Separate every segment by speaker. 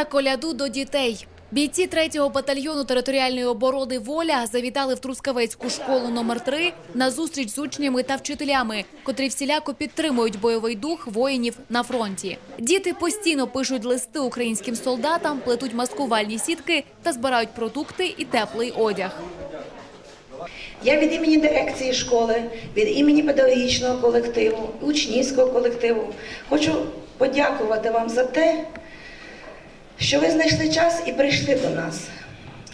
Speaker 1: на коляду до дітей. Бійці 3-го батальйону територіальної оборони Воля завітали в Трускавецьку школу номер 3 на зустріч з учнями та вчителями, котрі всіляко підтримують бойовий дух воїнів на фронті. Діти постійно пишуть листи українським солдатам, плетуть маскувальні сітки та збирають продукти і теплий одяг.
Speaker 2: Я від імені дирекції школи, від імені педагогічного колективу, учнівського колективу хочу подякувати вам за те, що ви знайшли час і прийшли до нас,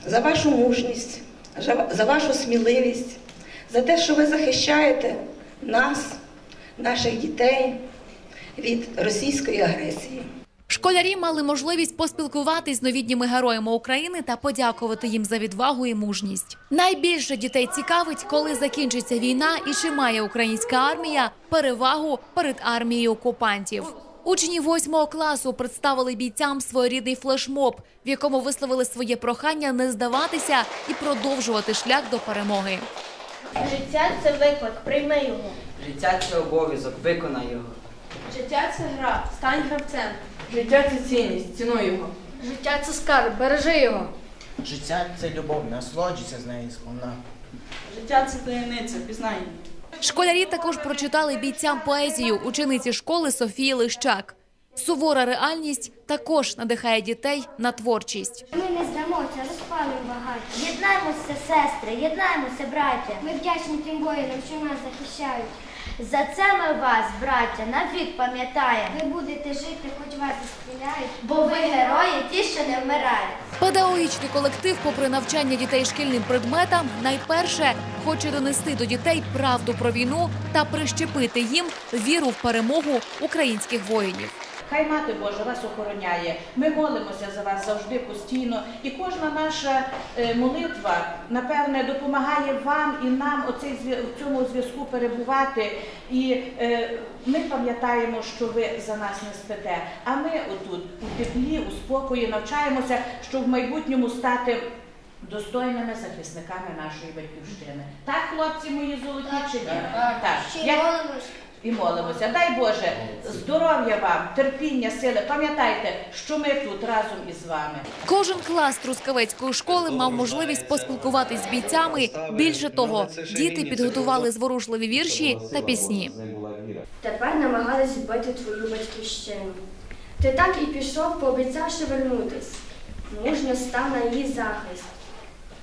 Speaker 2: за вашу мужність, за- вашу сміливість, за те, що ви захищаєте нас, наших дітей від російської агресії.
Speaker 1: Школярі мали можливість поспілкуватись з новітніми героями України та подякувати їм за відвагу і мужність. Найбільше дітей цікавить, коли закінчиться війна і чи має українська армія перевагу перед армією окупантів. Учні восьмого класу представили бійцям своєрідний флешмоб, в якому висловили своє прохання не здаватися і продовжувати шлях до перемоги.
Speaker 3: Життя це виклик, прийми його.
Speaker 4: Життя це обов'язок, виконай його.
Speaker 3: Життя це гра, стань гравцем.
Speaker 5: Життя це цінність, цінуй його.
Speaker 3: Життя це скарб, бережи його.
Speaker 6: Життя це любов, насолоджуйся з нею сповна.
Speaker 5: Життя це таємниця, пізнай її.
Speaker 1: Школярі також прочитали бійцям поезію учениці школи Софії Лищак. Сувора реальність також надихає дітей на творчість.
Speaker 7: Ми не здамося, розпалимо багаття. Єднаймося, сестри, єднаймося, браття. Ми вдячні тим воїнам, що нас захищають.
Speaker 8: За це ми вас, браття, навік пам'ятаємо,
Speaker 7: Ви будете жити, хоч вас і стріляють.
Speaker 8: бо ви герої, ті, що не вмирають.
Speaker 1: Педагогічний колектив, попри навчання дітей шкільним предметам, найперше хоче донести до дітей правду про війну та прищепити їм віру в перемогу українських воїнів.
Speaker 5: Хай мати Божа вас охороняє. Ми молимося за вас завжди постійно. І кожна наша е, молитва, напевне, допомагає вам і нам оцей в цьому зв'язку перебувати. І е, ми пам'ятаємо, що ви за нас не спите. А ми отут у теплі, у спокої навчаємося, щоб в майбутньому стати. Достойними захисниками нашої батьківщини. Так, хлопці мої золоті чи ні? Так.
Speaker 7: Ще
Speaker 5: Я-
Speaker 7: молимось.
Speaker 5: І молимося. Дай Боже, здоров'я вам, терпіння, сили. Пам'ятайте, що ми тут разом із вами.
Speaker 1: Кожен клас Трускавецької школи мав можливість поспілкуватись з бійцями. Більше того, діти підготували зворушливі вірші та пісні.
Speaker 9: Тепер намагались вбити твою батьківщину. Ти так і пішов, пообіцявши вернутись. Мужньо став на її захист.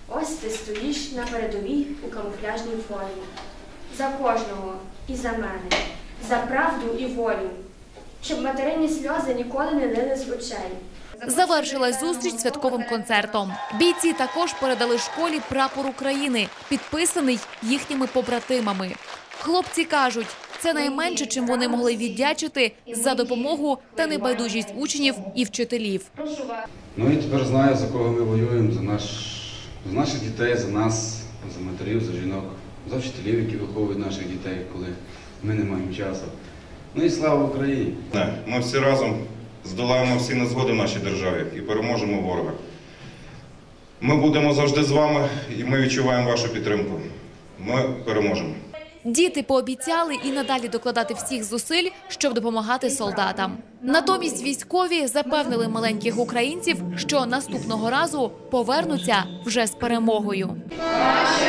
Speaker 9: Ось ти стоїш на передовій у камуфляжній формі. За кожного і за мене, за правду і волю, щоб материні сльози ніколи не лили з очей.
Speaker 1: Завершилась зустріч святковим концертом. Бійці також передали школі прапор України, підписаний їхніми побратимами. Хлопці кажуть, це найменше, чим вони могли віддячити за допомогу та небайдужість учнів і вчителів.
Speaker 10: Ну і тепер знаю, за кого ми воюємо, за, наш, за наших дітей, за нас, за матерів, за жінок, за вчителів, які виховують наших дітей, коли ми не маємо часу. Ну і слава Україні!
Speaker 11: Не, Ми всі разом здолаємо всі незгоди в нашій державі і переможемо ворога. Ми будемо завжди з вами і ми відчуваємо вашу підтримку. Ми переможемо.
Speaker 1: Діти пообіцяли і надалі докладати всіх зусиль, щоб допомагати солдатам. Натомість військові запевнили маленьких українців, що наступного разу повернуться вже з перемогою.
Speaker 3: Наші